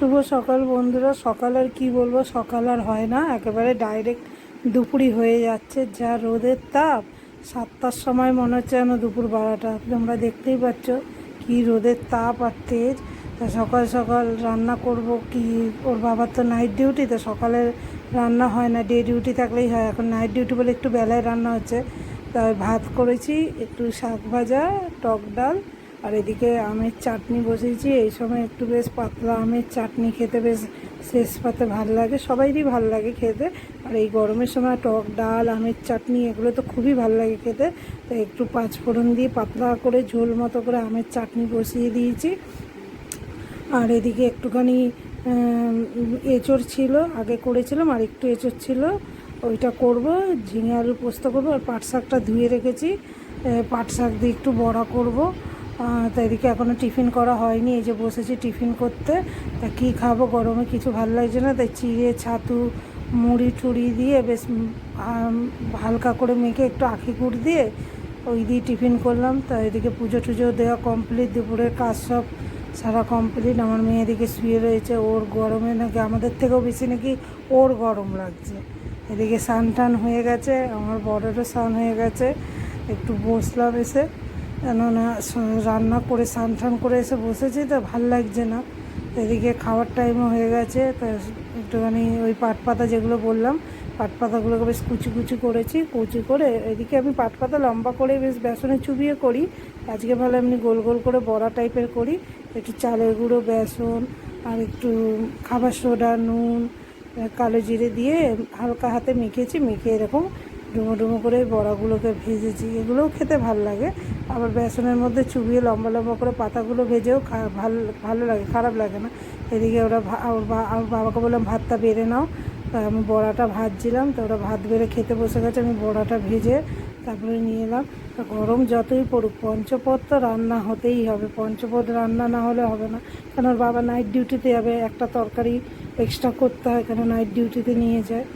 শুভ সকাল বন্ধুরা। সকাল আর কি বলব? সকাল আর হয় না। একেবারে ডাইরেক্ট দুপুরই হয়ে যাচ্ছে। যা রোদের তাপ, সাতটার সময় মনে হচ্ছে যেন দুপুর বারোটা। তোমরা দেখতেই পাচ্ছ কি রোদের তাপ আর তেজ। তা সকাল সকাল রান্না করব কি? ওর বাবার তো নাইট ডিউটি তো সকালে রান্না হয় না। ডে ডিউটি থাকলেই হয়। এখন নাইট ডিউটি বলে একটু বেলায় রান্না হচ্ছে। তাই ভাত করেছি। একটু শাক ভাজা, টক ডাল আর এদিকে আমের চাটনি বসিয়েছি এই সময় একটু বেশ পাতলা আমের চাটনি খেতে বেশ শেষ পাতে ভালো লাগে, সবাইরই ভালো লাগে খেতে। আর এই গরমের সময় টক ডাল, আমের চাটনি, এগুলো তো খুবই ভালো লাগে খেতে। তো একটু পাঁচ ফোড়ন দিয়ে পাতলা করে ঝোল মতো করে আমের চাটনি বসিয়ে দিয়েছি। আর এদিকে একটুখানি এঁচড় ছিল, আগে করেছিলাম, আর একটু এঁচড় ছিল। ওইটা করব, ঝিঙে আলু পোস্ত করব, আর পাট শাকটা ধুয়ে রেখেছি। পাট শাক দিয়ে একটু বড়া করব। তো এদিকে এখনও টিফিন করা হয়নি, এই যে বসেছি টিফিন করতে। তা কী খাব? গরমে কিছু ভালো লাগছে না। তাই চিড়ে, ছাতু, মুড়ি টুড়ি দিয়ে বেশ হালকা করে মেখে একটু আখি গুড় দিয়ে ওই দিয়ে টিফিন করলাম। তা এদিকে পুজো টুজো দেওয়া কমপ্লিট, দুপুরের কাজ সব সারা কমপ্লিট। আমার মেয়ে এদিকে শুয়ে রয়েছে, ওর গরমে নাকি আমাদের থেকেও বেশি নাকি ওর গরম লাগছে। এদিকে স্নান টান হয়ে গেছে, আমার বড়েরও স্নান হয়ে গেছে। একটু বসলাম এসে। কেননা রান্না করে, স্নান টান করে এসে বসেছি তো ভালো লাগছে না। এদিকে খাওয়ার টাইমও হয়ে গেছে, তা একটুখানি ওই পাট পাতা যেগুলো বললাম, পাট পাতাগুলোকে বেশ কুচি কুচি করেছি, কুচি করে এদিকে আমি পাট পাতা লম্বা করে বেশ বেসনে চুবিয়ে করি। আজকে ভালো এমনি গোল গোল করে বড়া টাইপের করি, একটু চালের গুঁড়ো, বেসন, আর একটু খাবার সোডা, নুন, কালো জিরে দিয়ে হালকা হাতে মেখেছি, মেখে এরকম ডুমো ডুমো করে বড়াগুলোকে ভেজেছি, এগুলোও খেতে ভালো লাগে। আবার বেসনের মধ্যে চুবিয়ে লম্বা লম্বা করে পাতাগুলো ভেজেও ভালো ভালো লাগে, খারাপ লাগে না। এদিকে ওরা ওর বাবাকে বললাম, ভাতটা বেড়ে নাও। তা আমি বড়াটা ভাজছিলাম, তো ওরা ভাত বেড়ে খেতে বসে গেছে, আমি বড়াটা ভেজে তারপরে নিয়ে এলাম। গরম যতই পড়ুক, পঞ্চপদ তো রান্না হতেই হবে, পঞ্চপদ রান্না না হলে হবে না। কারণ ওর বাবা নাইট ডিউটিতে যাবে, একটা তরকারি এক্সট্রা করতে হয়, কেন নাইট ডিউটিতে নিয়ে যায়।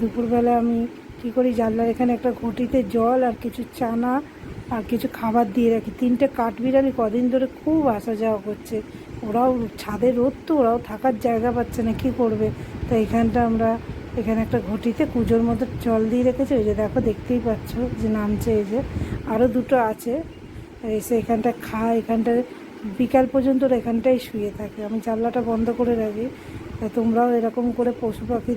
দুপুরবেলা আমি কী করি জানলার এখানে একটা ঘটিতে জল আর কিছু চানা আর কিছু খাবার দিয়ে রাখি। তিনটে কাঠবিড়ালি কদিন ধরে খুব আসা যাওয়া করছে। ওরাও ছাদে রোদ তো, ওরাও থাকার জায়গা পাচ্ছে না, কী করবে? তো এখানটা আমরা, এখানে একটা ঘটিতে কুজোর মতো জল দিয়ে রেখেছে। ওই যে দেখো, দেখতেই পাচ্ছ যে নামছে এই যে। আরও দুটো আছে। এসে এখানটা খায় এখানটা বিকাল পর্যন্ত ওরা এখানটাই শুয়ে থাকে। আমি জানলাটা বন্ধ করে রাখি। তা তোমরাও এরকম করে পশু পাখিদের